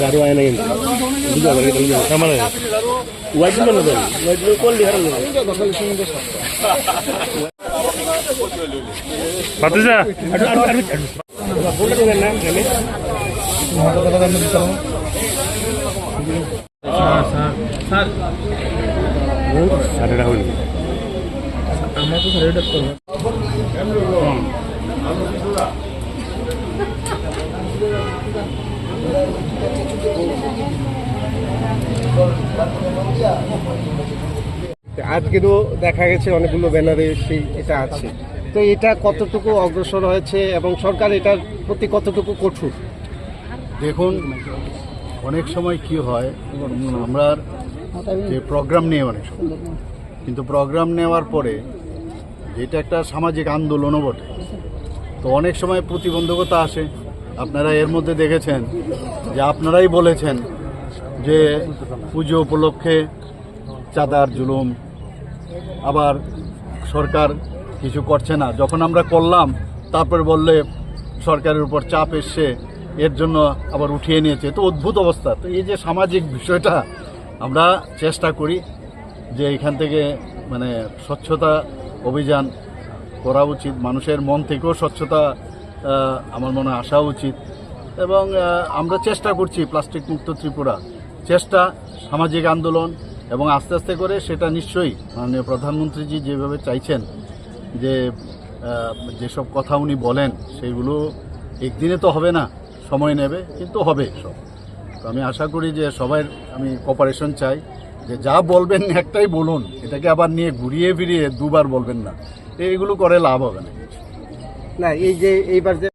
দারু আয় না কিন্তু আমার হোয়াইট মানে দেন ভাতিজা রাহুল আজকেরও দেখা গেছে অনেকগুলো ব্যানারে সেই এটা আছে। তো এটা কতটুকু অগ্রসর হয়েছে এবং সরকার এটার প্রতি কতটুকু কঠোর? দেখুন, অনেক সময় কি হয় আমরা যে প্রোগ্রাম নিয়ে অনেক সময়, কিন্তু প্রোগ্রাম নেওয়ার পরে যেটা একটা সামাজিক আন্দোলনও বটে। তো অনেক সময় প্রতিবন্ধকতা আসে। আপনারা এর মধ্যে দেখেছেন যে আপনারাই বলেছেন যে পুজো উপলক্ষে চাঁদার জুলুম, আবার সরকার কিছু করছে না। যখন আমরা করলাম, তারপর বললে সরকারের উপর চাপ এসছে এর জন্য আবার উঠিয়ে নিয়েছে। তো অদ্ভুত অবস্থা। তো এই যে সামাজিক বিষয়টা আমরা চেষ্টা করি যে এখান থেকে মানে স্বচ্ছতা অভিযান করা উচিত। মানুষের মন থেকেও স্বচ্ছতা আমার মনে আসা উচিত। এবং আমরা চেষ্টা করছি প্লাস্টিক মুক্ত ত্রিপুরা। চেষ্টা, সামাজিক আন্দোলন এবং আস্তে আস্তে করে সেটা নিশ্চয়ই মাননীয় প্রধানমন্ত্রীজি যেভাবে চাইছেন যে যেসব কথা উনি বলেন, সেইগুলো একদিনে তো হবে না। সময় নেবে কিন্তু হবে সব তো আমি আশা করি যে সবাই আমি কপারেশন চাই যে যা বলবেন একটাই বলুন এটাকে আবার নিয়ে ঘুরিয়ে ফিরিয়ে দুবার বলবেন না এইগুলো করে লাভ হবে না না এই যে এইবার যে